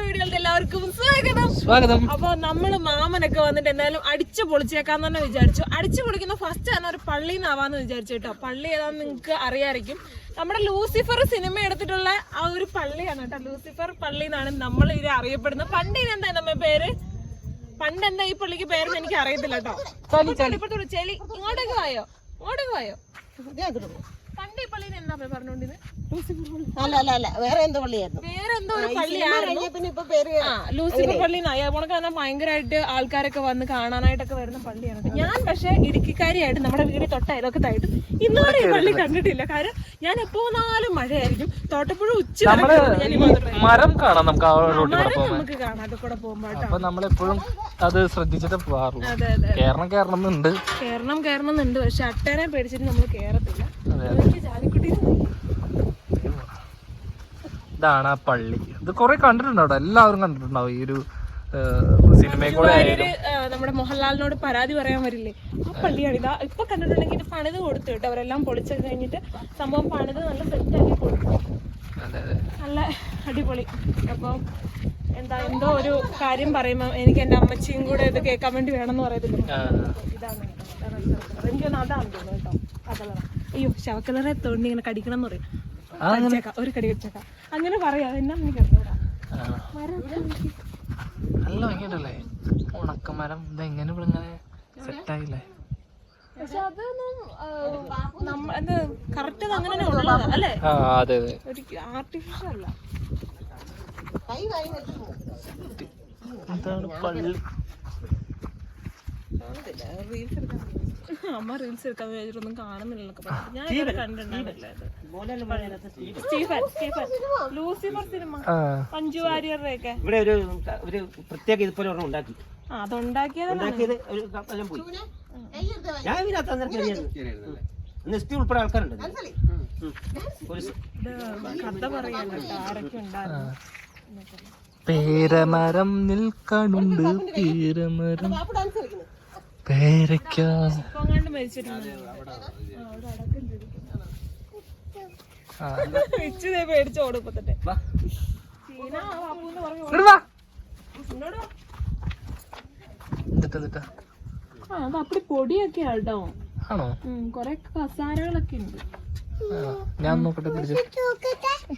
പുതിയൊരു എല്ലാവർക്കും സ്വാഗതം. സ്വാഗതം. അപ്പൊ നമ്മൾ മാമനൊക്കെ വന്നിട്ട് എന്തായാലും അടിച്ചു പൊളിച്ചേക്കാന്ന് തന്നെ വിചാരിച്ചു. അടിച്ചു പൊളിക്കുന്ന ഫസ്റ്റ് തന്നെ ഒരു പള്ളി നിന്നാവാന്ന് വിചാരിച്ചു കേട്ടോ. പള്ളി ഏതാന്ന് നിങ്ങൾക്ക് അറിയായിരിക്കും. നമ്മുടെ ലൂസിഫർ സിനിമ എടുത്തിട്ടുള്ള ആ ഒരു പള്ളിയാണ് കേട്ടോ. ലൂസിഫർ പള്ളി എന്നാണ് നമ്മൾ ഇത് അറിയപ്പെടുന്നത്. പണ്ട് ഇതെന്താ നമ്മ പേര്? പണ്ട് എന്താ ഈ പള്ളിക്ക് പേരെന്ന് എനിക്ക് അറിയത്തില്ല കേട്ടോ. ഇപ്പത്തോട് ചെലി ഇങ്ങോട്ടേക്ക് വായോ? ഇങ്ങോട്ടേക്ക് വായോ? പണ്ട് ഈ പള്ളിന് എന്താ പറഞ്ഞോണ്ടിരുന്നത് അല്ല അല്ല അല്ല. വേറെ എന്തോ പള്ളിയായിരുന്നു. വേറെ എന്തോ ഒരു പള്ളിയായിരുന്നു കഴിഞ്ഞ പിന്നെ ഇപ്പൊ പേര് ആ ലൂസിഫർ പള്ളി നയ്യാപോണക്ക് തന്നെ ഭയങ്കരമായിട്ട് ആൾക്കാരൊക്കെ വന്ന് കാണാനായിട്ടൊക്കെ വരുന്ന പള്ളിയാണ്. ഞാൻ പക്ഷെ ഇടുക്കിക്കാരിയായിട്ട് നമ്മുടെ വീട് തൊട്ട തായിട്ട് ഇന്നുവരെ ഈ പള്ളി കണ്ടിട്ടില്ല. കാരണം ഞാൻ എപ്പോ നാലും മഴയായിരിക്കും. തോട്ടപ്പുഴ ഉച്ച. മരം കാണാം നമുക്ക് ആ റോഡിൽ നമുക്ക് കാണാം. അത് കൂടെ പോകുമ്പോ കേട്ടോ. അപ്പൊ നമ്മളെപ്പോഴും അത് ശ്രദ്ധിച്ചിട്ട് പോകാറുള്ളൂ കേരളം എന്നുണ്ട്. കേരണം എന്നുണ്ട്. പക്ഷെ അട്ടേനെ പേടിച്ചിട്ട് നമ്മൾ കേറത്തില്ല. ഇതാണ് ആ പള്ളി. ഇത് കുറെ കണ്ടിട്ടുണ്ടാവും എല്ലാവരും കണ്ടിട്ടുണ്ടാവും ഈ ഒരു സിനിമയെ കൂടെ നമ്മുടെ മോഹൻലാലിനോട് പരാതി പറയാൻ വരില്ലേ? ആ പള്ളിയാണ് ഇതാ. ഇപ്പൊ കണ്ടിട്ടുണ്ടെങ്കിൽ ഇത് പണിത് കൊടുത്തു കേട്ടോ. അവരെല്ലാം പൊളിച്ചൊക്കെ കഴിഞ്ഞിട്ട് സംഭവം പണിത് നല്ല സെറ്റ് ആക്കി കൊടുത്തു. നല്ല അടിപൊളി. അപ്പം എന്താ എന്തോ ഒരു കാര്യം പറയുമ്പോൾ എനിക്ക് എന്റെ അമ്മച്ചിയും കൂടെ ഇത് കേൾക്കാൻ വേണ്ടി വേണമെന്ന് പറയത്തില്ല. ആ, ഇതാണ്. എനിക്കൊന്ന് അതാണ് തോന്നുന്നു കേട്ടോ. കളറ അയ്യോ ശവക്കലറെ തോണ്ടി ഇങ്ങനെ കടിക്കണം എന്ന് പറയും കടിച്ചേക്കാം ഒരു കടി കടിച്ചേക്കാം അങ്ങനെ പറയാം എന്നാ ആ. നല്ല ഭംഗിയുണ്ടല്ലേ? ഉണക്കമരം ഇതെങ്ങനെ ഇവിടെ സെറ്റായില്ലേ? എന്താണ് പള്ളി. റീൽസ് എടുക്കാൻ അമ്മ റീൽസ് എടുക്കാൻ വിചാരിച്ചിട്ടൊന്നും കാണുന്നില്ലെന്നൊക്കെ പറഞ്ഞു. ഞാൻ. Stephen Stephen Lucifer cinema Manju ഒക്കെ ഇവിടെ ഒരു ഒരു പ്രത്യേക ഇതുപോലെ ഒരെണ്ണം ഉണ്ടാക്കി. ഞാൻ ഇതിനകത്ത് അന്നേരം കയറിയായിരുന്നു നെക്സ്റ്റ് ഉൾപ്പെടെ ആൾക്കാരുണ്ട് കഥ ആരൊക്കെ ഉണ്ടായിരുന്നു. പേരമരം നിൽക്കണുണ്ട് പേരമരം. അപ്പടി പൊടിയൊക്കെ ആണോ? കൊറേ കസാരകളൊക്കെ ഉണ്ട്. ഞാൻ നോക്കട്ടെ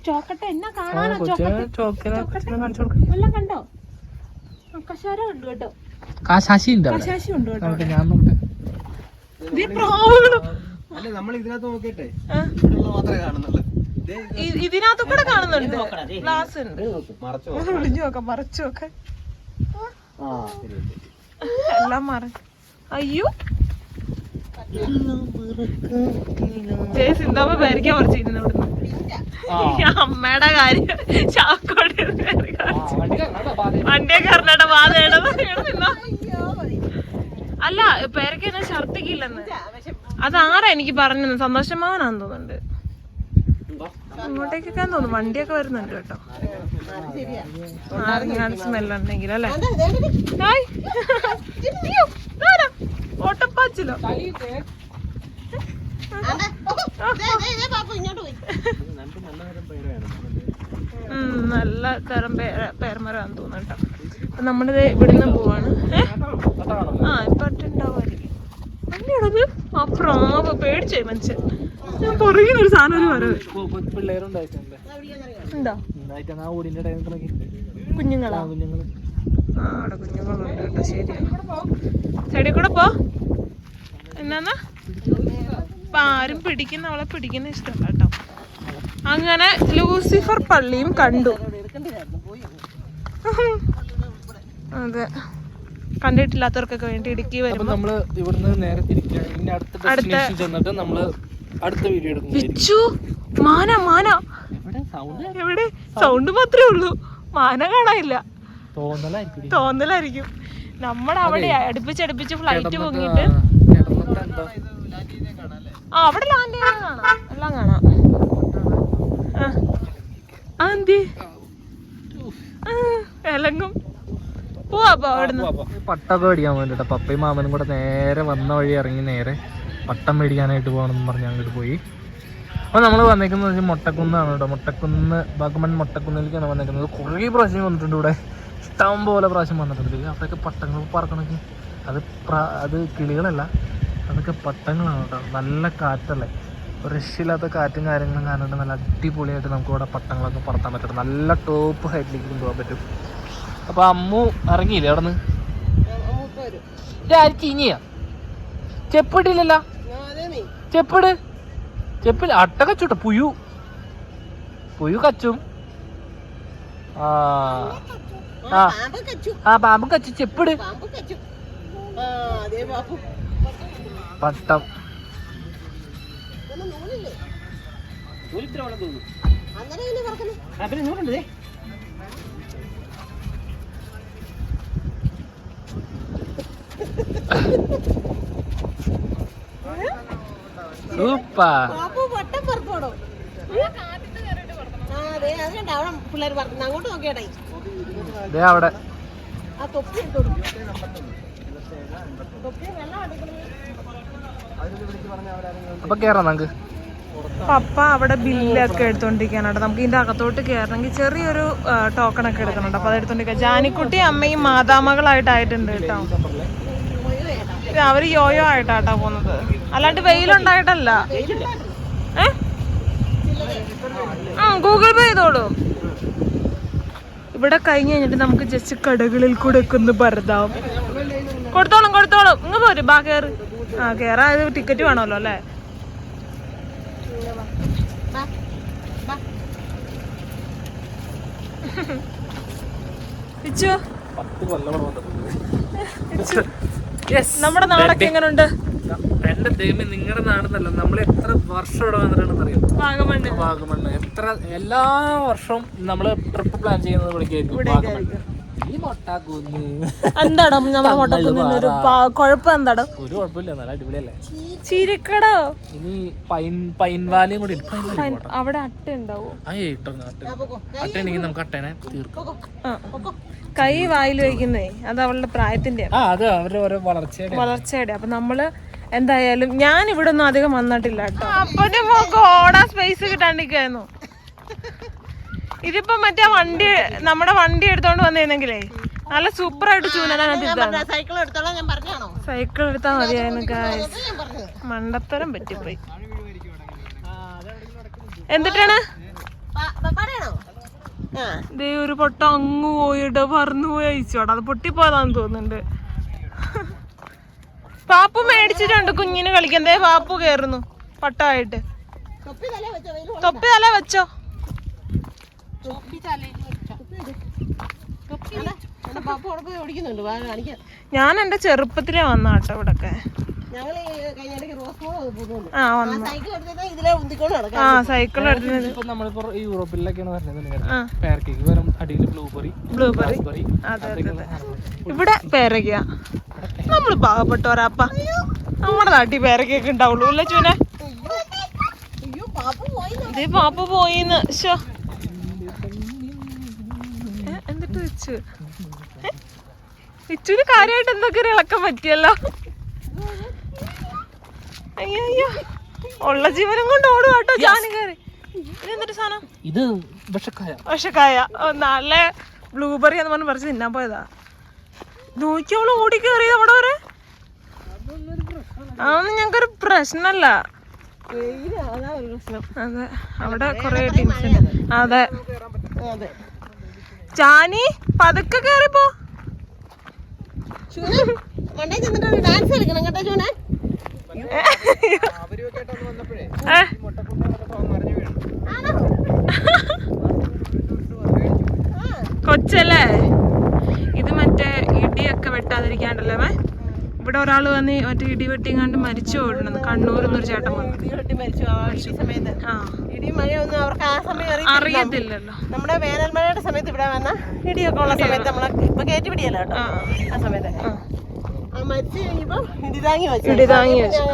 ചോക്കട്ടെ എന്നാ കാണാനോ? ചോക്കട്ടെ. കണ്ടോ? കസാര ഉണ്ട് കേട്ടോ. കാശാശി ഉണ്ട് അവിടെ. ഉണ്ട് കേട്ടോ. ഞാൻ. അല്ല നമ്മൾ ഇതിനകത്ത് മാത്രമേ കാണുന്നുള്ളൂ. ഇതിനകത്ത് കൂടെ കാണുന്നുണ്ട്. ഗ്ലാസ് ഉണ്ട്. മറച്ചോ ഒളിഞ്ഞു നോക്കാം മറച്ചു നോക്കാം. ആ ശരി എല്ലാം മറ. അയ്യോ. സിന്താമ്മ അമ്മയുടെ കാര്യം ചാക്കോടെ വണ്ടിയെ കറണ്ടേട്ട ബാധയുടെ അല്ല പേരയ്ക്ക് എന്നെ ഛർദിക്കില്ലെന്ന് അതാരാ എനിക്ക് പറഞ്ഞത്? സന്തോഷമാവനാന്ന് തോന്നുന്നുണ്ട്. ഇങ്ങോട്ടേക്കൊക്കെ തോന്നുന്നു. വണ്ടിയൊക്കെ വരുന്നുണ്ട് കേട്ടോ. ആരെങ്കിലും സ്മെല്ലുണ്ടെങ്കിൽ അല്ലേ? ഓട്ടപ്പാച്ചിലോ? നല്ല തരം പേര പേരമരാന്ന് തോന്നുന്നു കേട്ടോ. അപ്പൊ നമ്മളിത് ഇവിടുന്ന് പോവാണ്? ആ ഇപ്പൊ ഉണ്ടാവുമായിരിക്കും അല്ലടത് ആ പ്രാവ് പേടിച്ചോയി മനുഷ്യൻ. ഞാൻ പുറകിൽ ഒരു സാധനം ഒരു വരവ്. കുഞ്ഞുങ്ങളാ കുഞ്ഞുങ്ങൾ? ആ അവിടെ കുഞ്ഞുങ്ങളുണ്ട് കേട്ടോ ശരിയാണ് സൈഡിൽ കൂടെ പോ. എന്നാ ഇപ്പൊ ആരും പിടിക്കുന്ന അവളെ പിടിക്കുന്ന ഇഷ്ടമല്ല കേട്ടോ. അങ്ങനെ ലൂസിഫർ പള്ളിയും കണ്ടു. അതെ. കണ്ടിട്ടില്ലാത്തവർക്കൊക്കെ വേണ്ടി ഇടുക്കി വരും ഇവിടുന്ന് നേരെ അടുത്ത ഡെസ്റ്റിനേഷൻ ചെന്നിട്ട് നമ്മൾ അടുത്ത വീഡിയോ മാന മാന. എവിടെ? സൗണ്ട് മാത്രമേ ഉള്ളൂ. മാന കാണാനില്ല. തോന്നലായിരിക്കും. നമ്മുടെ അവിടെ അടുപ്പിച്ചടുപ്പിച്ച് ഫ്ലൈറ്റ് പൊങ്ങിട്ട് ആ അവിടെ ലാൻഡ് ചെയ്യാൻ കാണാം. എല്ലാം കാണാം. ആ. എന്തി? അവിടുന്ന് പട്ടൊക്കെ മേടിക്കാൻ വേണ്ടിട്ട് പപ്പയും മാമനും കൂടെ നേരെ വന്ന വഴി ഇറങ്ങി നേരെ പട്ടം മേടിക്കാനായിട്ട് പോകണമെന്ന് പറഞ്ഞ് അങ്ങോട്ട് പോയി. അപ്പൊ നമ്മൾ വന്നേക്കുന്നത് വെച്ചാൽ ആണ് കേട്ടോ മൊട്ടക്കുന്ന് ബാഗമൺ മൊട്ടക്കുന്നിലേക്കാണ് വന്നേക്കുന്നത്. കുറേ പ്രാവശ്യം വന്നിട്ടുണ്ട് ഇവിടെ. ഇഷ്ടം പോലെ പ്രാവശ്യം വന്നിട്ടുണ്ട്. അതൊക്കെ പട്ടങ്ങൾ പറക്കണമെങ്കിൽ അത് അത് കിളികളല്ല. അതൊക്കെ പട്ടങ്ങളാണ് കേട്ടോ നല്ല കാറ്റല്ലേ. രക്ഷയില്ലാത്ത കാറ്റും കാര്യങ്ങളും കാരണം നല്ല അടിപൊളിയായിട്ട് നമുക്ക് ഇവിടെ പട്ടങ്ങളൊക്കെ പറത്താൻ പറ്റും. നല്ല ടോപ്പ് ഹൈറ്റിലേക്ക് കൊണ്ടുപോകാൻ പറ്റും. അപ്പൊ അമ്മു ഇറങ്ങിയില്ലേ അവിടെ നിന്ന് ആര് ചീഞ്ഞിയാ ചെപ്പിടില്ലല്ലോ ചെപ്പിട്? ചെപ്പിൽ അട്ട കച്ചുട്ടോ പുയു പുയു കച്ചും. ആ. പാമ്പ് കച്ചു ചെപ്പിട്. പട്ടം. നൂലിത്ര തോന്നുന്നു. അങ്ങനെ നൂലുണ്ട് വെള്ളം അവിടെ അപ്പൊ കേറാം നമുക്ക്. പപ്പ അവിടെ ബില്ലൊക്കെ എടുത്തോണ്ടിരിക്കാനുണ്ട് നമുക്ക് ഇതിന്റെ അകത്തോട്ട് കയറണമെങ്കിൽ ചെറിയൊരു ടോക്കൺ ഒക്കെ എടുക്കുന്നുണ്ട് അപ്പൊ അത് എടുത്തോണ്ടിരിക്കുക ജാനിക്കുട്ടി അമ്മയും മാതാമകളായിട്ടായിട്ടുണ്ട് കേട്ടോ. അവർ യോയോ ആയിട്ടാട്ടോ പോകുന്നത് അല്ലാണ്ട് വെയിലുണ്ടായിട്ടല്ല. ഏ? ആ ഗൂഗിൾ പേ ചെയ്തോളൂ. ഇവിടെ കഴിഞ്ഞ് കഴിഞ്ഞിട്ട് നമുക്ക് ജസ്റ്റ് കടകളിൽ കൂടെ ഒക്കെ ഒന്ന് പരതാം. കൊടുത്തോളും കൊടുത്തോളും. ഇങ്ങ് പോരും ബാ കേറ്. ആ കേറാ ഇത് ടിക്കറ്റ് വേണമല്ലോ അല്ലേ? ബാ നമ്മുടെ നാടൊക്കെ എങ്ങനെയുണ്ട് എന്റെ ദൈവം നിങ്ങളുടെ നാടെന്നല്ല നമ്മൾ എത്ര വർഷം ഇവിടെ വന്നിട്ടുണ്ടെന്ന് അറിയാം വാഗമണ്ണ്. വാഗമണ്ണ്. എത്ര എല്ലാ വർഷവും നമ്മൾ ട്രിപ്പ് പ്ലാൻ ചെയ്യുന്നത് വിളിക്കായിരിക്കും വാഗമണ്ണ്. എന്താടോ ഒരു കുഴപ്പം എന്താടോ? ഒരു കുഴപ്പമില്ല നല്ല അടിപൊളിയല്ലേ? ചിരിക്കടോ? ഇനി പൈൻ പൈൻ വാലയും കൂടി. അവിടെ അട്ട ഉണ്ടാവോ? ആ ഏട്ടോ അട്ട അട്ടയാണെങ്കിൽ നമുക്ക് അട്ടേനെ തീർക്കാം. കൈ വായിൽ വയ്ക്കുന്നേ. അത് അവളുടെ പ്രായത്തിന്റെ ആ അത് അവരുടെ ഓരോ വളർച്ചയുടെ വളർച്ചയുടെ അപ്പൊ നമ്മൾ എന്തായാലും ഞാൻ ഇവിടെ ഒന്നും അധികം വന്നിട്ടില്ല കേട്ടോ. അപ്പന്റെ മോക്ക് ഓടാ സ്പേസ് കിട്ടാണ്ടിരിക്കായിരുന്നു ഇതിപ്പോ മറ്റേ വണ്ടി നമ്മുടെ വണ്ടി എടുത്തോണ്ട് വന്നിരുന്നെങ്കിലേ നല്ല സൂപ്പർ ആയിട്ട് സൈക്കിൾ എടുത്തോളാം ഞാൻ പറഞ്ഞാണോ സൈക്കിൾ എടുത്താൽ മതിയായിരുന്നു മണ്ടത്തരം പറ്റിപ്പോയി. എന്നിട്ടാണ് പ- ദേ ഒരു പൊട്ട അങ്ങ് പോയിട്ട് പറന്നു പോയി അയച്ചോടാ അത് പൊട്ടിപ്പോയതാന്ന് തോന്നുന്നുണ്ട്. പാപ്പു മേടിച്ചിട്ടുണ്ട് കുഞ്ഞിന് കളിക്കാൻ. ദേ പാപ്പു കേറുന്നു പട്ടായിട്ട്. തൊപ്പി തല വെച്ചോ വെയിൽ തൊപ്പി തല വെച്ചോ പപ്പ ഉടപ്പ് ഓടിക്കുന്നുണ്ട് വാ കാണിക്കാം ഞാൻ എന്റെ ചെറുപ്പത്തിലേ വന്നാട്ടോ ഇവിടൊക്കെ. ആ ആ വന്നു. സൈക്കിൾ എടുത്തിട്ട് ഇതിലെ ഉന്തിക്കൊണ്ട് നടക്കാം. ആ സൈക്കിൾ എടുത്തത് ഇപ്പൊ നമ്മളിപ്പോ യൂറോപ്പിലൊക്കെയാണ് വരുന്നത് ആ. പേർക്കേക്ക് വരും അടിയിൽ ബ്ലൂബെറി ബ്ലൂബെറി റാസ്ബെറി അതെ അതെ അതെ. ഇവിടെ പേരയ്ക്ക. നമ്മൾ പാവപ്പെട്ടവരാപ്പ. നമ്മുടെ നാട്ടിൽ പേരക്കൊക്കെ ഉണ്ടാവുള്ളൂ അല്ലേ ചൂന? ഇതേ പാപ്പ പോയിന്ന്? ശോ എന്നിട്ട് വെച്ചു. ഇച്ചിരി കാര്യമായിട്ട് എന്തൊക്കെ ഒരു ഇളക്കം പറ്റിയല്ലോ. അയ്യോ അയ്യോ ഉള്ള ജീവനും കൊണ്ട് ഓടും കേട്ടോ ജാനി കയറി. ഇതെന്തൊരു സാധനം? ഇത് വിഷക്കായ. നല്ല ബ്ലൂബെറി എന്ന് പറഞ്ഞ് പറിച്ച് തിന്നാൻ പോയതാ. നോക്കിയോളൂ ഓടി കയറി അവിടെ വരെ. അതൊന്നും ഞങ്ങൾക്കൊരു പ്രശ്നമല്ല. അതാ അതെ അവിടെ കൊറേ ടീംസ് ഉണ്ട്. അതെ. അതെ. ചാനി പതുക്കെ കേറിപ്പോ. ഡാൻസ് കളിക്കണം കേട്ടോ ചൂന. ഏ, ആണോ കൊച്ചല്ലേ? ഇത് മറ്റേ ഇടിയൊക്കെ വെട്ടാതിരിക്കാണ്ടല്ലേ മേ ഇവിടെ ഒരാൾ വന്ന് മറ്റേ ഇടി വെട്ടിങ്ങാണ്ട് മരിച്ചു പോയിട്ടുണ്ട്. കണ്ണൂർ നിന്നൊരു ചേട്ടൻ വന്നു. ഇടി വെട്ടി മരിച്ചു. ആ. ഇടി സമയത്ത് ആ ഇടി മഴയൊന്നും അവർക്ക് ആ സമയം അറിയത്തില്ലല്ലോ. നമ്മുടെ വേനൽ മഴയുടെ സമയത്ത് ഇവിടെ വന്ന ഇടിയൊക്കെ ഉള്ള സമയത്ത് നമ്മളെ ഇപ്പൊ കയറ്റി പിടിയല്ലോ കേട്ടോ. ആ ആ. സമയത്ത്. ആ. ആ മരിച്ചു കഴിഞ്ഞപ്പോ ഇടി താങ്ങി വെച്ചു.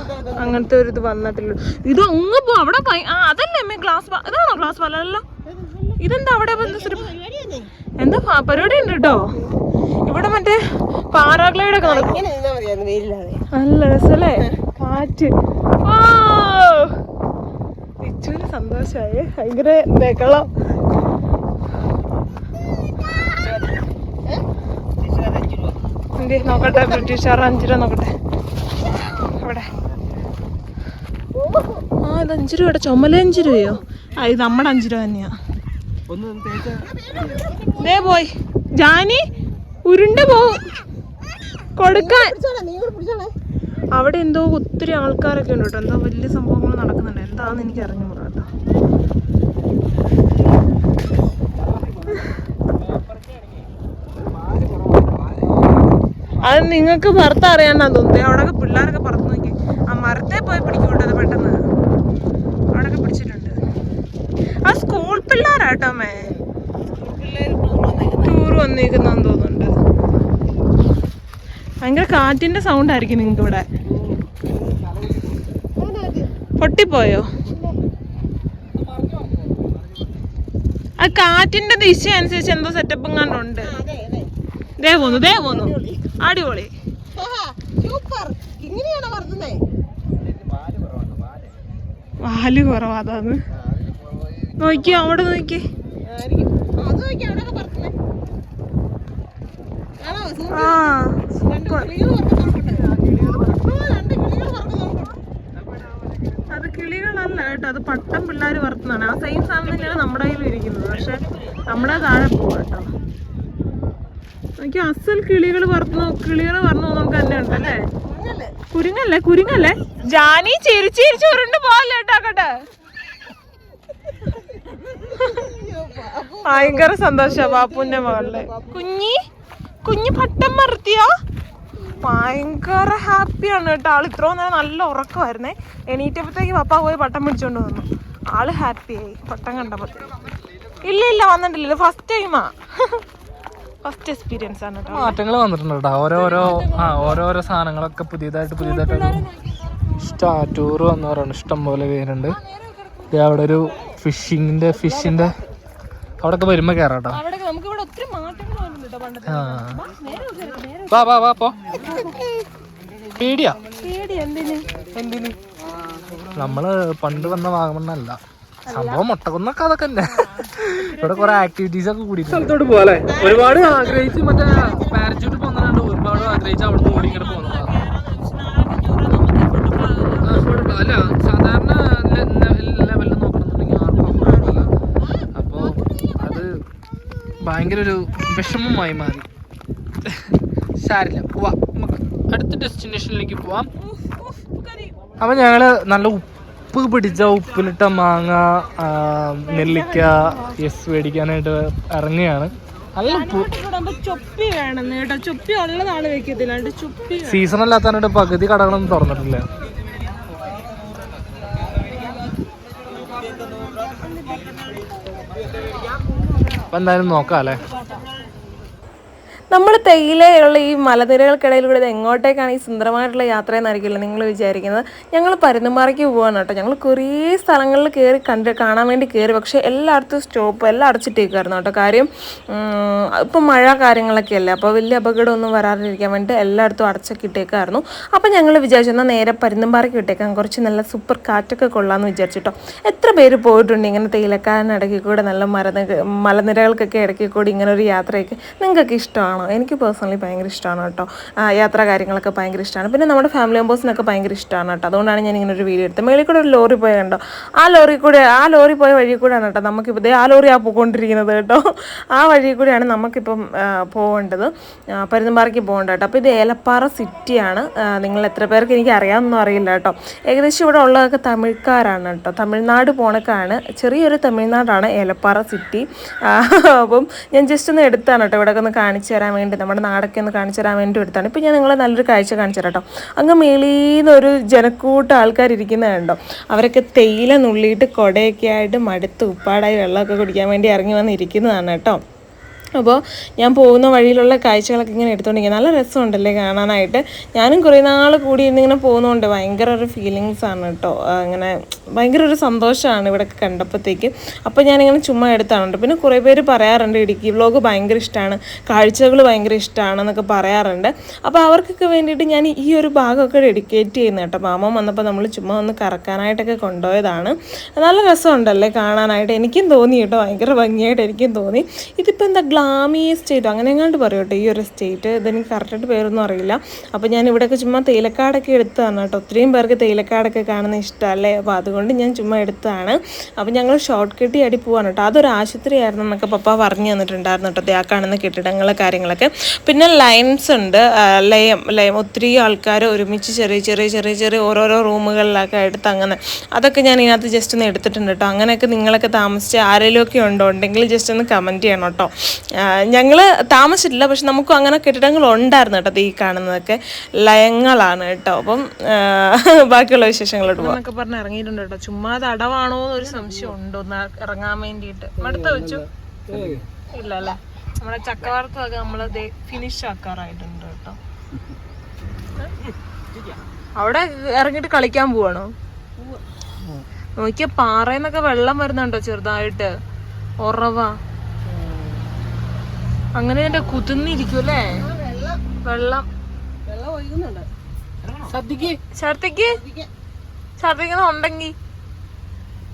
അങ്ങനത്തെ ഒരു ഇത് വന്നിട്ടില്ല. ഇത് അങ്ങ് പോ അവിടെ ആ അതല്ലേ അമ്മേ ഗ്ലാസ് ഇതാണോ ഗ്ലാസ് പാലല്ലോ ഇതെന്താ അവിടെ എന്താ പരിപാടി ഉണ്ട് കേട്ടോ ഇവിടെ മറ്റേ പാരാഗ്ലൈഡ് ഒക്കെ നടക്കും. നല്ല രസല്ലേ? കാറ്റ്. ഇച്ചൂര് സന്തോഷമായി ഭയങ്കര ബഹളം. നോക്കട്ടെ ബ്രിട്ടീഷുകാർ അഞ്ച് രൂപ നോക്കട്ടെ. അവിടെ. ആ ഇത് അഞ്ചു രൂപയുടെ ചുമല അഞ്ചു രൂപയോ ആ ഇത് നമ്മുടെ അഞ്ചു രൂപ തന്നെയാ. ദേ പോയി. ജാനി ഉരുണ്ട് പോവും കൊടുക്കാൻ. അവിടെ എന്തോ ഒത്തിരി ആൾക്കാരൊക്കെ ഉണ്ട് കേട്ടോ. എന്തോ വലിയ സംഭവങ്ങൾ നടക്കുന്നുണ്ട്. എന്താന്ന് എനിക്ക് കേട്ടോ അത് നിങ്ങൾക്ക് പുറത്ത് അറിയാനാ തോന്നുന്നത് അവിടെയൊക്കെ പിള്ളേരൊക്കെ പുറത്ത് നോക്കി. ആ മരത്തെ പോയി പിടിക്കൂട്ടത് പെട്ടെന്ന്. അവിടെയൊക്കെ പിടിച്ചിട്ടുണ്ട്. ആ സ്കൂൾ പിള്ളേരാട്ടോ മേ. ടൂർ വന്നേക്കുന്നെന്ന് തോന്നുന്നുണ്ട്. ഭയങ്കര കാറ്റിന്റെ സൗണ്ട് ആയിരിക്കും നിങ്ങൾക്ക് ഇവിടെ പൊട്ടിപ്പോയോ? കാറ്റിന്റെ ദിശ അനുസരിച്ച് എന്തോ സെറ്റപ്പും കണ്ടുണ്ട് ദേ പോന്നു ദേ പോന്നു അടിപൊളി. സൂപ്പർ ഇങ്ങനെയാണോ വാൽ കുറവാ അതാന്ന്. നോക്കി അവിടെ നോക്കി ആ പറക്കുന്നുണ്ട് രണ്ട് കിളികൾ പറക്കുന്നുണ്ട് അത് കിളികളല്ല കേട്ടോ. അത് പട്ടം പിള്ളേർ വറുത്തതാണ്. ആ സെയിം സാധനം തന്നെയാണ് നമ്മുടെ കയ്യിൽ ഇരിക്കുന്നത്. പക്ഷെ നമ്മുടെ താഴെ പോവാ കേട്ടോ. എനിക്ക് അസൽ കിളികൾ പറന്നു കിളികൾ വറന്നു നമുക്ക് തന്നെ ഉണ്ടല്ലേ കുരുങ്ങല്ലേ? കുരുങ്ങല്ലേ? ജാനി ചിരിച്ചു ചിരിച്ചു ഉരുണ്ട് പോകല്ലേ കേട്ടോ കേട്ടെ ഭയങ്കര സന്തോഷ ബാപ്പുന്റെ മകളെ. കുഞ്ഞി കുഞ്ഞി പട്ടം മറുത്തിയോ ഭയങ്കര ഹാപ്പിയാണ് കേട്ടോ. ആൾ ഇത്രയും നേരം നല്ല ഉറക്കമായിരുന്നേ. എണീറ്റപ്പോഴത്തേക്ക് പപ്പ പോയി പട്ടം പിടിച്ചോണ്ട് വന്നു. ആൾ ഹാപ്പിയായി പട്ടം കണ്ടപ്പോൾ ഇല്ല ഇല്ല വന്നിട്ടില്ല. ഫസ്റ്റ് ടൈമാ ഫസ്റ്റ് എക്സ്പീരിയൻസ് ആണ് മാറ്റങ്ങൾ വന്നിട്ടുണ്ട് ഓരോരോ ആ ഓരോരോ സാധനങ്ങളൊക്കെ പുതിയതായിട്ട് പുതിയതായിട്ട് സ്റ്റാറ്റൂർ ടൂർ വന്നവരാണ് ഇഷ്ടം പോലെ പേരുണ്ട്. അവിടെ ഒരു ഫിഷിങ്ങിന്റെ ഫിഷിന്റെ അവിടെയൊക്കെ വരുമ്പോ കേറാട്ടോ. അവിടെ നമുക്ക് ഇവിടെ ഒത്തിരി മാറ്റങ്ങൾ വന്നിട്ടുണ്ട് കേട്ടോ പണ്ടത്തെ ആ. വാ വാ വാ പോ. പേടിയാ? പേടി എന്തിന്? എന്തിന്? നമ്മൾ പണ്ട് വന്ന വാഗമണ്ണല്ല. സംഭവം മുട്ടക്കുന്നൊക്കെ അതൊക്കെ തന്നെ ഇവിടെ കുറെ ആക്ടിവിറ്റീസ് ഒക്കെ കൂടി സ്ഥലത്തോട്ട് പോലെ ഒരുപാട് ആഗ്രഹിച്ച് മറ്റേ പാരച്യൂട്ട് പോകുന്നുണ്ട് ഒരുപാട് ആഗ്രഹിച്ച് അവിടെ ഓടി ഇങ്ങനെ പോകുന്നതാണ് affordable. അല്ല ഭയങ്കര ഒരു വിഷമമായി മാറി. സാരില്ല പോവാം നമുക്ക് അടുത്ത ഡെസ്റ്റിനേഷനിലേക്ക് പോവാം. അപ്പം ഞങ്ങൾ നല്ല ഉപ്പ് പിടിച്ച ഉപ്പിലിട്ട മാങ്ങ നെല്ലിക്ക യെസ് മേടിക്കാനായിട്ട് ഇറങ്ങുകയാണ്. സീസൺ അല്ലാത്തതിനായിട്ട് പകുതി കടകളൊന്നും തുറന്നിട്ടില്ല. അപ്പം എന്തായാലും നോക്കാം അല്ലേ? നമ്മൾ തേയിലയുള്ള ഈ മലനിരകൾക്കിടയിലൂടെ ഇത് എങ്ങോട്ടേക്കാണ് ഈ സുന്ദരമായിട്ടുള്ള യാത്ര എന്നായിരിക്കില്ല നിങ്ങൾ വിചാരിക്കുന്നത്? ഞങ്ങൾ പരുന്തുംപാറയ്ക്ക് പോകാൻ കേട്ടോ. ഞങ്ങൾ കുറേ സ്ഥലങ്ങളിൽ കയറി കണ്ട് കാണാൻ വേണ്ടി കയറി. പക്ഷേ എല്ലായിടത്തും സ്റ്റോപ്പ് എല്ലാം അടച്ചിട്ടേക്കായിരുന്നു കേട്ടോ. കാര്യം ഇപ്പം മഴ കാര്യങ്ങളൊക്കെ അല്ലേ? അപ്പോൾ വലിയ അപകടമൊന്നും വരാതിരിക്കാൻ വേണ്ടി എല്ലായിടത്തും അടച്ചൊക്കെ ഇട്ടേക്കായിരുന്നു അപ്പോൾ ഞങ്ങൾ വിചാരിച്ചു എന്നാൽ നേരെ പരുന്തുംപാറയ്ക്ക് വിട്ടേക്കാം. കുറച്ച് നല്ല സൂപ്പർ കാറ്റൊക്കെ കൊള്ളാമെന്ന് വിചാരിച്ചിട്ടോ എത്ര പേര് പോയിട്ടുണ്ട് ഇങ്ങനെ തേയിലക്കാരനിടയ്ക്ക് കൂടെ നല്ല മരന മലനിരകൾക്കൊക്കെ ഇടയ്ക്ക് കൂടി ഇങ്ങനെ ഒരു യാത്രയൊക്കെ? നിങ്ങൾക്കൊക്കെ ഇഷ്ടമാണോ എനിക്ക് പേഴ്സണലി ഭയങ്കര ഇഷ്ടമാണ് കേട്ടോ. യാത്ര കാര്യങ്ങളൊക്കെ ഭയങ്കര ഇഷ്ടമാണ്. പിന്നെ നമ്മുടെ ഫാമിലി മെമ്പേഴ്സിനൊക്കെ ഭയങ്കര ഇഷ്ടമാണ് കേട്ടോ. അതുകൊണ്ടാണ് ഞാൻ ഇങ്ങനെ ഒരു വീഡിയോ എടുത്തത്. മേളിൽ കൂടെ ഒരു ലോറി പോയ കണ്ടോ? ആ ലോറി കൂടെ ആ ലോറി പോയ വഴി കൂടെയാണ് കേട്ടോ നമുക്കിപ്പോൾ ഇതേ ആ ലോറി ആ പോയിക്കൊണ്ടിരിക്കുന്നത് കേട്ടോ. ആ വഴി കൂടെയാണ് നമുക്കിപ്പം പോകേണ്ടത് പരുന്തുംപാറയ്ക്ക് പോകേണ്ടത് കേട്ടോ. അപ്പോൾ ഇത് ഏലപ്പാറ സിറ്റിയാണ്. നിങ്ങൾ എത്ര പേർക്ക് എനിക്ക് അറിയാമെന്നൊന്നും അറിയില്ല കേട്ടോ. ഏകദേശം ഇവിടെ ഉള്ളതൊക്കെ തമിഴ്ക്കാരാണ് കേട്ടോ. തമിഴ്നാട് പോണക്കാണ്. ചെറിയൊരു തമിഴ്നാടാണ് ഏലപ്പാറ സിറ്റി. അപ്പം ഞാൻ ജസ്റ്റ് ഒന്ന് എടുത്താണ് കേട്ടോ. ഇവിടെ ഒന്ന് കാണിച്ചു വേണ്ടി നമ്മുടെ നാടൊക്കെ ഒന്ന് കാണിച്ചു തരാൻ വേണ്ടി എടുത്താണ്. ഇപ്പം ഞാൻ നിങ്ങളെ നല്ലൊരു കാഴ്ച കാണിച്ചു തരാം കേട്ടോ. അങ്ങ് മേളീന്ന് ഒരു ജനക്കൂട്ടം ആൾക്കാരിരിക്കുന്ന കണ്ടോ? അവരൊക്കെ തേയില നുള്ളിയിട്ട് കുടയൊക്കെ ആയിട്ട് മടുത്ത് ഉപ്പാടായി വെള്ളമൊക്കെ കുടിക്കാൻ വേണ്ടി ഇറങ്ങി വന്നിരിക്കുന്നതാണ് കേട്ടോ. അപ്പോൾ ഞാൻ പോകുന്ന വഴിയിലുള്ള കാഴ്ചകളൊക്കെ ഇങ്ങനെ എടുത്തുകൊണ്ടിരിക്കുക നല്ല രസമുണ്ടല്ലേ കാണാനായിട്ട്. ഞാനും കുറേ നാൾ കൂടി ഇന്നിങ്ങനെ പോകുന്നതുകൊണ്ട് ഭയങ്കര ഒരു ഫീലിങ്സ് ആണ് കേട്ടോ. അങ്ങനെ ഭയങ്കര ഒരു സന്തോഷമാണ് ഇവിടെ കണ്ടപ്പോഴത്തേക്ക് അപ്പോൾ ഞാനിങ്ങനെ ചുമ്മാ എടുത്താണുണ്ട്. പിന്നെ കുറേ പേര് പറയാറുണ്ട് ഇടുക്കി വ്ലോഗ് ഭയങ്കര ഇഷ്ടമാണ് കാഴ്ചകൾ ഭയങ്കര ഇഷ്ടമാണെന്നൊക്കെ പറയാറുണ്ട്. അപ്പോൾ അവർക്കൊക്കെ വേണ്ടിയിട്ട് ഞാൻ ഈ ഒരു ഭാഗമൊക്കെ ഡെഡിക്കേറ്റ് ചെയ്യുന്നത് കേട്ടോ. മാമൻ വന്നപ്പോൾ നമ്മൾ ചുമ്മാ ഒന്ന് കറക്കാനായിട്ടൊക്കെ കൊണ്ടുപോയതാണ്. നല്ല രസമുണ്ടല്ലേ കാണാനായിട്ട്. എനിക്കും തോന്നി കേട്ടോ. ഭയങ്കര ഭംഗിയായിട്ട് എനിക്കും തോന്നി. ഇതിപ്പോൾ എന്താ ഗ്ലാമി എസ്റ്റേറ്റ് അങ്ങനെ എങ്ങാണ്ട് പറയും കേട്ടോ ഈ ഒരു എസ്റ്റേറ്റ് ഇതെനിക്ക് കറക്റ്റായിട്ട് പേരൊന്നും അറിയില്ല. അപ്പോൾ ഞാൻ ഇവിടെയൊക്കെ ചുമ്മാ തേയിലക്കാടൊക്കെ എടുത്തതാണ് കേട്ടോ ഒത്തിരിയും പേർക്ക് തേയിലക്കാടൊക്കെ കാണുന്ന ഇഷ്ടമല്ലേ അപ്പോൾ അതുകൊണ്ട് ഞാൻ ചുമ്മാ എടുത്തതാണ്. അപ്പോൾ ഞങ്ങൾ ഷോർട്ട് കട്ടി അടി പോവാണ് കേട്ടോ അതൊരു ആശുപത്രിയായിരുന്നു എന്നൊക്കെ പപ്പ പറഞ്ഞു തന്നിട്ടുണ്ടായിരുന്നു കേട്ടോ ആ കാണുന്ന കെട്ടിടങ്ങൾ കാര്യങ്ങളൊക്കെ. പിന്നെ ലൈൻസ് ഉണ്ട്. ലയം ലയം ഒത്തിരി ആൾക്കാർ ഒരുമിച്ച് ചെറിയ ചെറിയ ചെറിയ ചെറിയ ഓരോരോ റൂമുകളിലൊക്കെ ആയിട്ട് അങ്ങനെ അതൊക്കെ ഞാൻ ഇതിനകത്ത് ജസ്റ്റ് ഒന്ന് എടുത്തിട്ടുണ്ട് കേട്ടോ അങ്ങനെയൊക്കെ നിങ്ങളൊക്കെ താമസിച്ച് ആരെങ്കിലുമൊക്കെ ഉണ്ടോ ഉണ്ടെങ്കിൽ ജസ്റ്റ് ഒന്ന് കമന്റ് ചെയ്യണം കേട്ടോ ഞങ്ങൾ താമസിച്ചിട്ടില്ല പക്ഷെ നമുക്കും അങ്ങനെ കെട്ടിടങ്ങൾ ഉണ്ടായിരുന്നു കേട്ടോ ദേ ഈ കാണുന്നതൊക്കെ. ലയങ്ങളാണ് കേട്ടോ അപ്പം ബാക്കിയുള്ള വിശേഷങ്ങളോട്ട് പോകാം എന്നൊക്കെ പറഞ്ഞ് ഇറങ്ങിയിട്ടുണ്ട് കേട്ടോ. ചുമ്മാ അടവാണോ എന്നൊരു സംശയം ഉണ്ടോ ഒന്ന് ഇറങ്ങാൻ വേണ്ടിയിട്ട്. മടുത്ത വെച്ചു ഇല്ല അല്ലേ? നമ്മുടെ ചക്കവാർത്തതൊക്കെ നമ്മൾ ഫിനിഷ് ആക്കാറായിട്ടുണ്ട് കേട്ടോ. അവിടെ ഇറങ്ങിട്ട് കളിക്കാൻ പോവാണോ? നോക്കിയ പാറയെന്നൊക്കെ വെള്ളം വരുന്നുണ്ടോ ചെറുതായിട്ട്? ഉറവ. അങ്ങനെ എന്റെ കുതിർന്നിരിക്കും അല്ലേ? വെള്ളം. വെള്ളം ഒഴുകുന്നുണ്ട്. സദ്യക്ക് ഛർദിക്ക്? ഛർദിക്കുന്നുണ്ടെങ്കി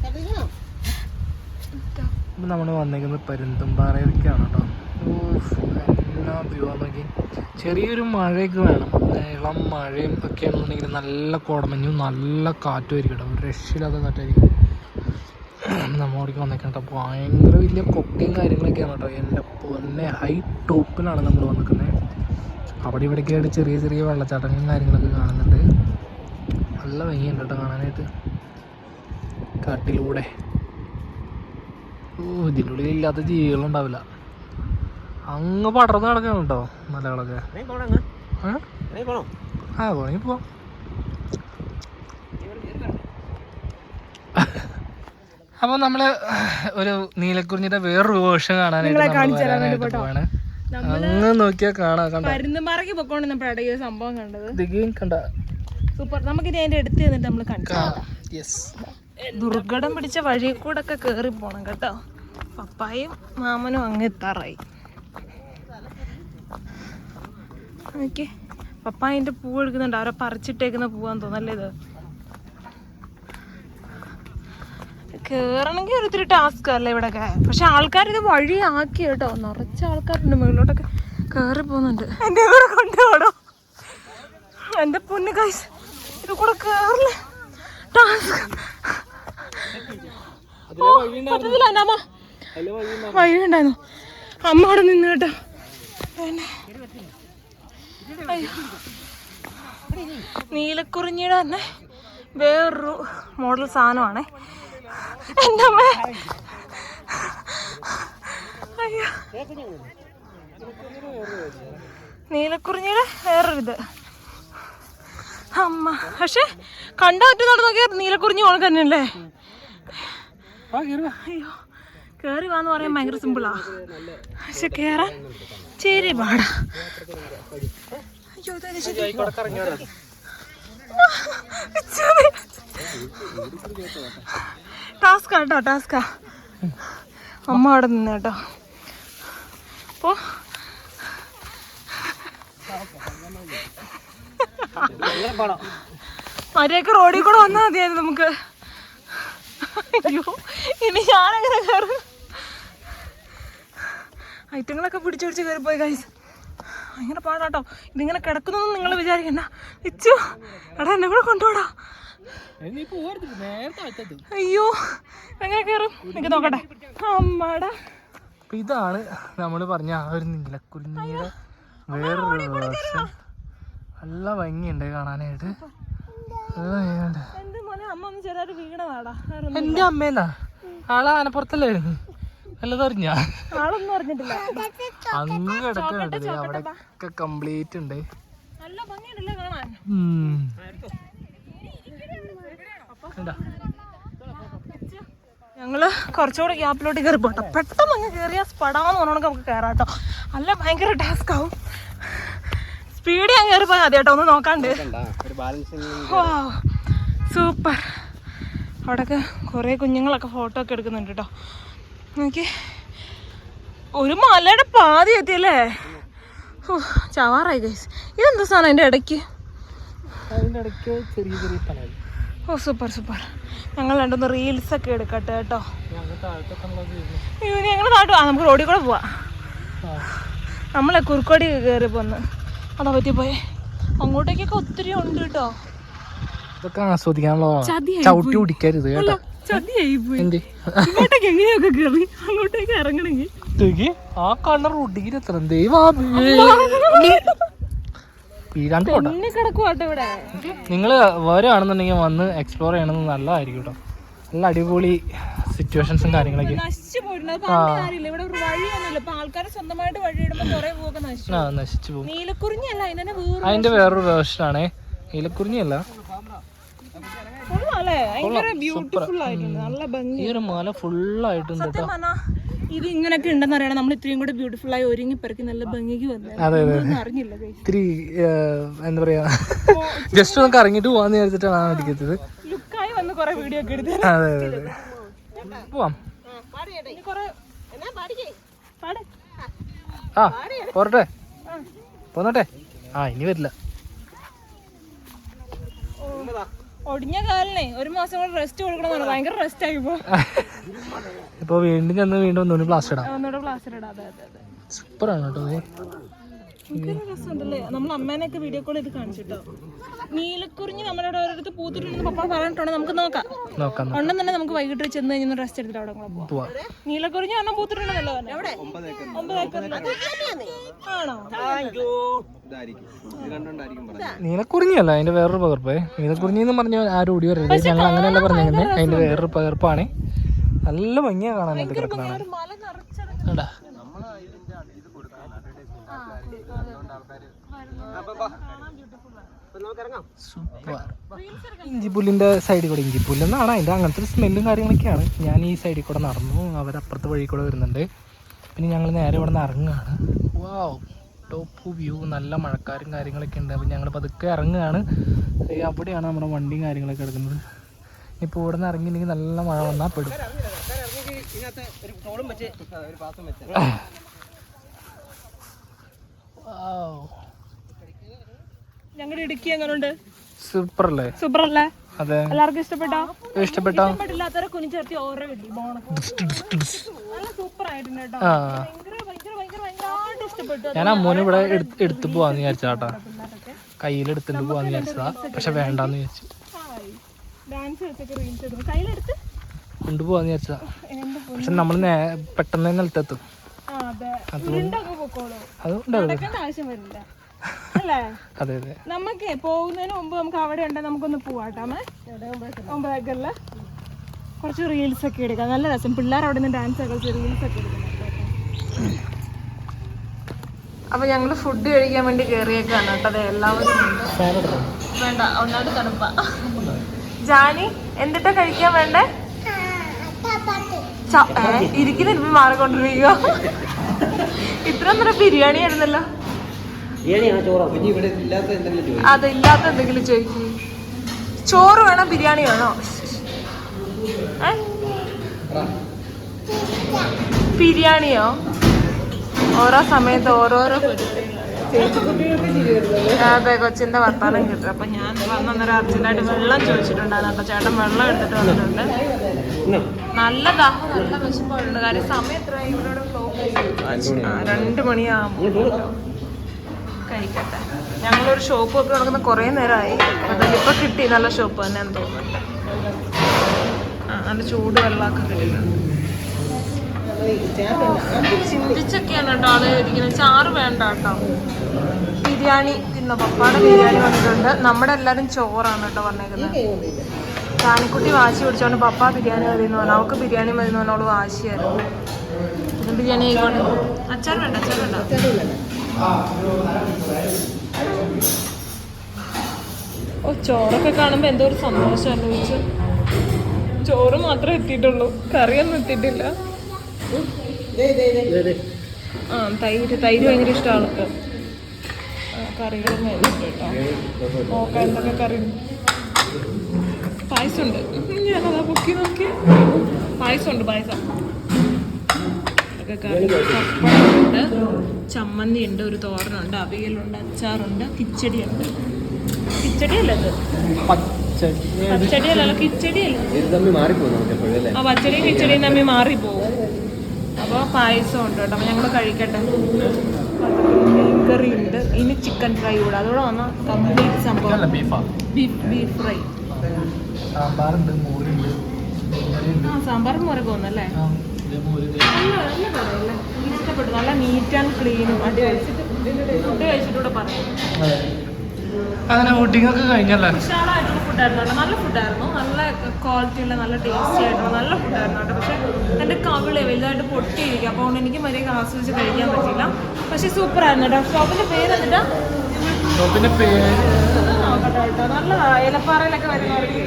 ശ്രദ്ധിക്കണം നമ്മൾ വന്നേക്കുന്നത് പരുന്തുംപാറയിലേക്കാണ് കേട്ടോ. എന്നാ വ്യൂ നോക്കി. ചെറിയൊരു മഴയൊക്കെ വേണം. ഇളം മഴയും ഒക്കെ ആണെന്നുണ്ടെങ്കിൽ നല്ല കോടമഞ്ഞും നല്ല കാറ്റും ആയിരിക്കും കേട്ടോ. രക്ഷയില്ലാത്ത കാറ്റായിരിക്കും. നമ്മളോടേക്ക് വന്നേക്കണം അപ്പോൾ ഭയങ്കര വലിയ കൊക്കയും കാര്യങ്ങളൊക്കെയാണ് കേട്ടോ. എന്റെ പൊന്നെ ഹൈ ടോപ്പിലാണ് നമ്മൾ വന്നിരിക്കുന്നത്. അവിടെ ഇവിടെയൊക്കെ ആയിട്ട് ചെറിയ ചെറിയ വെള്ളച്ചാട്ടങ്ങളും കാര്യങ്ങളൊക്കെ കാണുന്നുണ്ട്. നല്ല ഭംഗിയുണ്ട് കേട്ടോ കാണാനായിട്ട്. കാട്ടിലൂടെ. ഓ ഇതിന്റെ ഉള്ളിൽ ഇല്ലാത്ത ജീവികളുണ്ടാവില്ല. അങ്ങ് പടർന്ന് കിടക്കാണ് കേട്ടോ മലകളൊക്കെ. ആ പോണെങ്കിൽ പോവാം. അപ്പോൾ നമ്മൾ ഒരു നീലക്കുറിഞ്ഞിയുടെ വേറൊരു വേർഷൻ കാണാനായിട്ട് പോവാണ്. അങ്ങ് നോക്കിയാ കാണാം കണ്ട? പരുന്തുംപാറയ്ക്ക് പൊക്കോണ്ടിരുന്നപ്പോഴാണ് ഈ ഒരു സംഭവം കണ്ടത്. ദിഗിയും കണ്ട? സൂപ്പർ. നമുക്കിനി അതിന്റെ അടുത്ത് ചെന്നിട്ട് നമ്മൾ കണ്ടു ദുർഘടം പിടിച്ച വഴി കൂടെ ഒക്കെ കേറി പോണം കേട്ടോ. പപ്പായും മാമനും അങ്ങ് എത്താറായി. ഓക്കെ പപ്പായന്റെ പൂ എടുക്കുന്നുണ്ട്. അവരെ പറിച്ചിട്ടേക്കുന്ന പൂവാന്ന് തോന്നല്ലേ ഇത്? കേറണമെങ്കിൽ ഒരിത്തിരി ടാസ്ക് അല്ലേ ഇവിടെയൊക്കെ പക്ഷെ ആൾക്കാർ ഇത് വഴിയാക്കി കേട്ടോ. നിറച്ച ആൾക്കാരുണ്ട് മുകളിലോട്ടൊക്കെ കേറി പോകുന്നുണ്ട്. എന്റെ കൂടെ കൊണ്ടുപോടോ എന്റെ പൊന്നു കൈസ് ഇത് കൂടെ കേറില്ല? ടാസ്ക് പറ്റത്തില്ല എന്റെ അമ്മ. വഴി ഉണ്ടായിരുന്നു അമ്മ അവിടെ നിന്ന് കേട്ടോ. പിന്നെ. അയ്യോ. നീലക്കുറിഞ്ഞിയുടെ തന്നെ വേറൊരു മോഡൽ സാധനമാണേ. എന്റെ അമ്മ. അയ്യോ. നീലക്കുറിഞ്ഞിയുടെ വേറൊരിത്. അമ്മ. പക്ഷെ കണ്ട നടന്നു നോക്കിയാൽ നീലക്കുറിഞ്ഞി ഓണം തന്നെയല്ലേ അയ്യോ. കേറി വാന്ന് പറയാൻ ഭയങ്കര സിമ്പിളാ പക്ഷെ കേറാൻ ചേരി പാടാ. അയ്യോ ഇതാ. ടാസ്കാ കേട്ടോ ടാസ്കാ അമ്മ അവിടെ നിന്ന് കേട്ടോ. അപ്പോ മര്യാദയ്ക്ക് റോഡിൽ കൂടെ വന്നാൽ മതിയായിരുന്നു നമുക്ക്. അയ്യോ ഇനി ഞാനങ്ങനെ കയറും ഐറ്റങ്ങളൊക്കെ പിടിച്ചു പിടിച്ച് കയറിപ്പോയി കൈസ് ഭയങ്കര പാടാട്ടോ. ഇതിങ്ങനെ കിടക്കുന്നൊന്നും നിങ്ങൾ വിചാരിക്കണ്ട. ഇച്ചു എടാ എന്നെ കൂടെ കൊണ്ടുപോടാ. അയ്യോ എങ്ങനെ കയറും എനിക്ക് നോക്കട്ടെ. അമ്മാടാ. അപ്പൊ ഇതാണ് നമ്മൾ പറഞ്ഞ ആ ഒരു നീലക്കുരുങ്ങിയുടെ വേറൊരു വേർഷൻ. നല്ല ഭംഗിയുണ്ട് കാണാനായിട്ട്. നല്ല ഭംഗിയുണ്ട്. എന്റെ അമ്മേന്നാ? ആളെ ആനപ്പുറത്തല്ലായിരുന്നു നല്ലതറിഞ്ഞ ആളൊന്നും അറിഞ്ഞിട്ടില്ല. അങ്ങ് കിടക്കുന്നുണ്ട്. അവിടെ ഒക്കെ കംപ്ലീറ്റ് ഉണ്ട്. നല്ല ഭംഗിയുണ്ടല്ലേ കാണാൻ? ഞങ്ങൾ കുറച്ചുകൂടെ ഗ്യാപ്പിലോട്ട് കയറി പോട്ടോ പെട്ടെന്ന് അങ്ങ് കയറിയ സ്പടാന്ന് പറഞ്ഞോണ്ട് നമുക്ക് കയറാട്ടോ. അല്ല ഭയങ്കര ടാസ്ക് ആവും. സ്പീഡ് ഞാൻ കയറി പോയാൽ മതി കേട്ടോ ഒന്ന് നോക്കാണ്ട്. സൂപ്പർ അവിടെയൊക്കെ കുറേ കുഞ്ഞുങ്ങളൊക്കെ ഫോട്ടോ ഒക്കെ എടുക്കുന്നുണ്ട് കേട്ടോ. നോക്കി. ഒരു മലയുടെ പാതി എത്തിയല്ലേ? ഓ ചവാറായി ഗൈസ് ഇതെന്താ സാധനം അതിന്റെ ഇടയ്ക്ക്? അതിന്റെ ഇടയ്ക്ക് ചെറിയ ചെറിയ സ്ഥലം ഓ സൂപ്പർ സൂപ്പർ. ഞങ്ങൾ രണ്ടൊന്ന് റീൽസ് ഒക്കെ എടുക്കട്ടെ കേട്ടോ. ഞങ്ങൾ താഴ്ത്തു ആ നമുക്ക് റോഡിൽ കൂടെ പോവാം. നമ്മളെ കുറുക്കോടി കയറി പോന്ന്. അതാ പറ്റി പോയെ അങ്ങോട്ടേക്കൊക്കെ ഒത്തിരി ഉണ്ട് കേട്ടോ. ഇതൊക്കെ ആസ്വദിക്കാനുള്ള ചതിയായി ചവിട്ടി കുടിക്കരുത് കേട്ടോ. ചതിയായി പോയി എന്ത്? ഇങ്ങോട്ടേക്ക് എങ്ങനെയൊക്കെ കയറി അങ്ങോട്ടേക്ക് ഇറങ്ങണമെങ്കിൽ. ഇതൊക്കെ ആ കണ്ണ റോഡിൽ എത്ര ദൈവാ ഇവിടെ. നിങ്ങൾ വരുവാണെന്നുണ്ടെങ്കിൽ വന്ന് എക്സ്പ്ലോർ ചെയ്യണത് നല്ലതായിരിക്കും കേട്ടോ നല്ല അടിപൊളി സിറ്റുവേഷൻസും കാര്യങ്ങളൊക്കെ നശിച്ചു പോകെ ആ. നശിച്ചു അതിന്റെ വേറൊരു വേർഷനാണേ നീലക്കുറിഞ്ഞല്ല ഈ ഒരു മല ഫുള്ളായിട്ടുണ്ട് കേട്ടോ ഇത് ഇങ്ങനെയൊക്കെ ഉണ്ടെന്ന് അറിയണം നമ്മൾ ഇത്രയും കൂടെ ബ്യൂട്ടിഫുൾ ആയി ഒരുങ്ങി പെറുക്കി നല്ല ഭംഗിക്ക് വന്നത് അതെ അതെ ഒന്നും അറിഞ്ഞില്ല ഇത്തിരി എന്താ പറയാ ജസ്റ്റ് നമുക്ക് ഇറങ്ങിട്ട് പോവാന്ന് വിചാരിച്ചിട്ടാണ് ആ അടിക്കത്തത് ലുക്കായി വന്ന് കുറെ വീഡിയോ ഒക്കെ എടുത്ത് അതെ അതെ പോവാം. ആ പോരട്ടെ. പോന്നട്ടെ. ആ ഇനി വരില്ല. ഒടിഞ്ഞ കാലിനെ ഒരു മാസം കൂടെ റെസ്റ്റ് കൊടുക്കണം ഭയങ്കര റെസ്റ്റ് ആയി ഇപ്പൊ. വീണ്ടും ചെന്ന് വീണ്ടും ഒന്നുകൂടി പ്ലാസ്റ്റർ ഇടാം. ഒന്നുകൂടെ പ്ലാസ്റ്റർ ഇടാം. അതെ അതെ അതെ. സൂപ്പറാണ് കേട്ടോ രസമുണ്ടല്ലേ? നമ്മൾ അമ്മേനെയൊക്കെ വീഡിയോ കോൾ ചെയ്ത് കാണിച്ചിട്ടോ? നീലക്കുറിഞ്ഞ് നമ്മുടെ അവിടെ ഒരിടത്ത് പൂത്തിട്ടുണ്ടെന്ന് പപ്പ പറഞ്ഞിട്ടുണ്ട്. നമുക്ക് നോക്കാം. ഉണ്ടെന്ന് തന്നെ നമുക്ക് വൈകിട്ട് ചെന്ന് റെസ്റ്റ് എടുത്തിട്ട് അവിടെ കൂടെ പോവാം. നീലക്കുറിഞ്ഞ് ഒമ്പത് ആണോ? നീലക്കുറിഞ്ഞല്ല അതിന്റെ വേറൊരു പകർപ്പേ. നീലക്കുറിഞ്ഞി എന്ന് പറഞ്ഞ ആരും ഓടി വരരുത് ഞങ്ങൾ അങ്ങനെയല്ല പറഞ്ഞേക്കുന്നത് അതിന്റെ വേറൊരു പകർപ്പാണ്. നല്ല ഭംഗിയാ കാണാനായിട്ട് കിടക്കുന്നതാണ് ഒരു ഇഞ്ചിപ്പുല്ലിന്റെ സൈഡിൽ കൂടെ ഇഞ്ചിപ്പുല്ലെന്നാണ്. അതിന്റെ അങ്ങനത്തെ ഒരു സ്മെല്ലും കാര്യങ്ങളൊക്കെയാണ്. ഞാൻ ഈ സൈഡിൽ കൂടെ നടന്നു. അവരപ്പുറത്തെ വഴി കൂടെ വരുന്നുണ്ട്. പിന്നെ ഞങ്ങൾ നേരെ ഇവിടെ നിന്ന് ഇറങ്ങുകയാണ് വാവ് ടോപ്പ് വ്യൂ നല്ല മഴക്കാരും കാര്യങ്ങളൊക്കെ ഉണ്ട്. അപ്പം ഞങ്ങൾ പതുക്കെ ഇറങ്ങുകയാണ് അവിടെയാണ് നമ്മുടെ വണ്ടിയും കാര്യങ്ങളൊക്കെ കിടക്കുന്നത്. ഇപ്പോൾ ഇവിടെ നിന്ന് ഇറങ്ങിയില്ലെങ്കിൽ നല്ല മഴ വന്നാൽ പെടും. ഓ ഒരു ടോളും വെച്ച് ആ, ഒരു പാസും വെച്ച് ഞങ്ങളുടെ ഇടുക്കി എങ്ങനെയുണ്ട് സൂപ്പർ അല്ലേ സൂപ്പർ അല്ലേ അതെ. എല്ലാവർക്കും ഇഷ്ടപ്പെട്ടോ? ഇഷ്ടപ്പെട്ടോ? ഇഷ്ടപ്പെട്ടില്ലാത്തവരെ കുനിച്ചേർത്തി ഓരോ കിട്ടി. നല്ല സൂപ്പർ ആയിട്ടുണ്ട് കേട്ടോ ഞാൻ അമ്മൂനെ ഇവിടെ എടുത്തു പോവാന്ന് വിചാരിച്ചാട്ടാ കയ്യിൽ എടുത്തിട്ട് പോവാന്ന് വിചാരിച്ചതാ. പക്ഷെ വേണ്ടാന്ന് വിചാരിച്ചു. കൊണ്ടുപോവാന്ന് വിചാരിച്ചതാ. പക്ഷെ നമ്മൾ നേ പെട്ടെന്ന് നിലത്തെത്തും. അതുകൊണ്ട് അതുകൊണ്ടാവില്ല നടക്കേണ്ട ആവശ്യം വരില്ല. അല്ലേ? അതെ അതെ. നമുക്ക് പോകുന്നതിന് മുമ്പ് നമുക്ക് അവിടെ ഉണ്ടെങ്കിൽ നമുക്കൊന്ന് പോവാട്ടാമേ ഒമ്പതേക്കല്ല കുറച്ച് റീൽസ് ഒക്കെ എടുക്കാം. നല്ല രസം. പിള്ളേർ അവിടെ നിന്ന് ഡാൻസ് ഒക്കെ കളിച്ച് റീൽസ് ഒക്കെ എടുക്കണം അപ്പൊ ഞങ്ങൾ ഫുഡ് കഴിക്കാൻ വേണ്ടി കയറിയേക്കാണ് കേട്ടോ. എല്ലാവരും ഉണ്ട്. വേണ്ട ഒന്നാമത് തണുപ്പ ജാനി എന്തിട്ടാ കഴിക്കാൻ വേണ്ടേ? ഇരിക്കുന്ന ഇരിപ്പ് മാറിക്കൊണ്ടിരിക്കുക ഇത്രയും നേരം ബിരിയാണി ആയിരുന്നല്ലോ. ഇനി ഇവിടെ ഇല്ലാത്ത എന്തെങ്കിലും ചോദിക്കും. അതില്ലാത്ത എന്തെങ്കിലും ചോദിക്കും. ചോറ് വേണോ ബിരിയാണി വേണോ? ബിരിയാണിയോ? ഓരോ സമയത്ത് ഓരോരോ അതെ കൊച്ചിന്റെ വർത്താനം കിട്ടും. അപ്പൊ ഞാൻ വന്നൊരു അർജന്റായിട്ട് വെള്ളം ചോദിച്ചിട്ടുണ്ടായിരുന്നു. അപ്പൊ ചേട്ടൻ വെള്ളം എടുത്തിട്ട് വന്നിട്ടുണ്ട്. നല്ല ദാഹം നല്ല വിശപ്പുണ്ട്. കാര്യം സമയം ഇവരോട് ആ, രണ്ട് മണിയാകുമ്പോൾ കഴിക്കട്ടെ. ഞങ്ങളൊരു ഷോപ്പ് ഒക്കെ നടക്കുന്ന കുറേ നേരമായി. അതിൽ കിട്ടി. നല്ല ഷോപ്പ് തന്നെ എന്ന് തോന്നുന്നുണ്ട്. ആ നല്ല ചൂട് വെള്ളമൊക്കെ കിട്ടുന്നുണ്ട് ചിന്തിച്ചൊക്കെയാണ് കേട്ടോ. ആൾ ഇരിക്കുന്നത് ചാറ് വേണ്ട കേട്ടോ. ബിരിയാണി തിന്ന? പപ്പാടെ ബിരിയാണി വന്നിട്ടുണ്ട്. നമ്മുടെ എല്ലാവരും ചോറാണ് കേട്ടോ പറഞ്ഞേക്കുന്നത് ജാനിക്കുട്ടി വാശി പിടിച്ചോണ്ട് പപ്പ ബിരിയാണി മതി എന്ന് പറഞ്ഞു. അവൾക്ക് ബിരിയാണി മതി എന്ന് പറഞ്ഞോൾ വാശിയായിരുന്നു. ബിരിയാണി അച്ചാർ വേണ്ട അച്ചാർ വേണ്ട. ഓ ചോറൊക്കെ കാണുമ്പോ എന്തോ ഒരു സന്തോഷം അനുഭവിച്ചു. ചോറ് മാത്രമേ എത്തിയിട്ടുള്ളൂ. കറിയൊന്നും എത്തിയിട്ടില്ല. ആ തൈര് തൈര് ഭയങ്കര ഇഷ്ടമാണ് ആൾക്ക് കറികളൊന്നും കറി കേട്ടോ. നോക്കാം എന്തൊക്കെ കറി. പായസമുണ്ട്. ഞാനതാ പൊക്കി നോക്കി. പായസമുണ്ട് പായസം. ഇതൊക്കെ കറി പപ്പടമുണ്ട് ചമ്മന്തി ഉണ്ട് ഒരു തോരനുണ്ട് അവിയലുണ്ട് അച്ചാറുണ്ട് കിച്ചടിയുണ്ട്. കിച്ചടി അല്ല ഇത് പച്ചടി. അല്ലല്ലോ കിച്ചടി അല്ല ഇത് തമ്മിൽ മാറിപ്പോകും നമുക്ക് എപ്പോഴും അല്ലേ? ആ പച്ചടിയും കിച്ചടിയും തമ്മിൽ മാറിപ്പോവും അപ്പോൾ പായസം ഉണ്ട് കേട്ടോ അപ്പോൾ ഞങ്ങൾ കഴിക്കട്ടെ. കറി ഉണ്ട് ഇനി ചിക്കൻ ഫ്രൈ കൂടെ. അതോടെ വന്ന കംപ്ലീറ്റ് സംഭവം. ബീഫാ? Beef beef fry. സാമ്പാറുണ്ട് സാമ്പാർ മോരൊക്കെ പോകുന്നല്ലേ നല്ല നല്ല കറിയല്ലേ? എനിക്ക് ഇഷ്ടപ്പെട്ടു. നല്ല നീറ്റ് ആൻഡ് ക്ലീനും അടി കഴിച്ചിട്ട് ഫുഡ് കഴിച്ചിട്ടൂടെ പറയാം. അതെ. അങ്ങനെ ഊട്ടിങ്ങൊക്കെ കഴിഞ്ഞല്ലേ? വിശാലമായിട്ടുള്ള ഫുഡായിരുന്നു നല്ല ഫുഡായിരുന്നു നല്ല ക്വാളിറ്റി ഉള്ള നല്ല ടേസ്റ്റി ആയിട്ടുള്ള നല്ല ഫുഡായിരുന്നു കേട്ടോ. പക്ഷെ എന്റെ കവിൾ വലുതായിട്ട് പൊട്ടിയിരിക്കും. അപ്പോൾ അതുകൊണ്ട് എനിക്ക് മര്യാദ ആസ്വദിച്ച് കഴിക്കാൻ പറ്റില്ല പക്ഷെ സൂപ്പർ ആയിരുന്നു കേട്ടോ. ഷോപ്പിന്റെ പേര് എന്നിട്ട് ഷോപ്പിന്റെ പേര് നോക്കട്ടെ കേട്ടോ. നല്ലതാ. ഏലപ്പാറയിലൊക്കെ വരുന്നവർക്ക്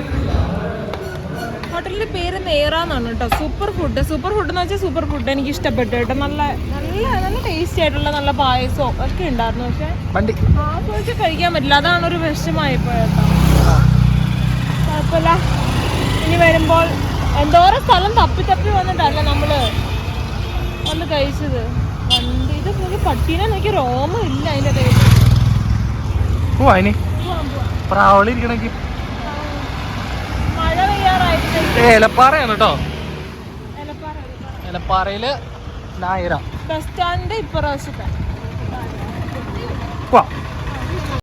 ഹോട്ടലിന്റെ പേര് നേറാന്നാണ് കേട്ടോ. സൂപ്പർ ഫുഡ് സൂപ്പർ ഫുഡ് എന്ന് വെച്ചാൽ സൂപ്പർ ഫുഡ് എനിക്ക് ഇഷ്ടപ്പെട്ടു കേട്ടോ. നല്ല നല്ല നല്ല ടേസ്റ്റി ആയിട്ടുള്ള നല്ല പായസവും ഒക്കെ ഉണ്ടായിരുന്നു. പക്ഷേ ആസ്വദിച്ച് കഴിക്കാൻ പറ്റില്ല. അതാണ് ഒരു വിഷമായി പോയേട്ടോ കുഴപ്പമില്ല. ഇനി വരുമ്പോൾ എന്തോരം സ്ഥലം തപ്പി തപ്പി വന്നിട്ടല്ല നമ്മൾ വന്ന് കഴിച്ചത്. വണ്ടി. ഇത് നോക്കി പട്ടീനെ നോക്കി രോമം ഇല്ല അതിന്റെ കയ്യിൽ പ്രാവളി ഏലപ്പാറയാണ് കേട്ടോ ഏലപ്പാറ ഏലപ്പാറയിൽ നായര. ബസ് സ്റ്റാൻഡ് ഇപ്പൊ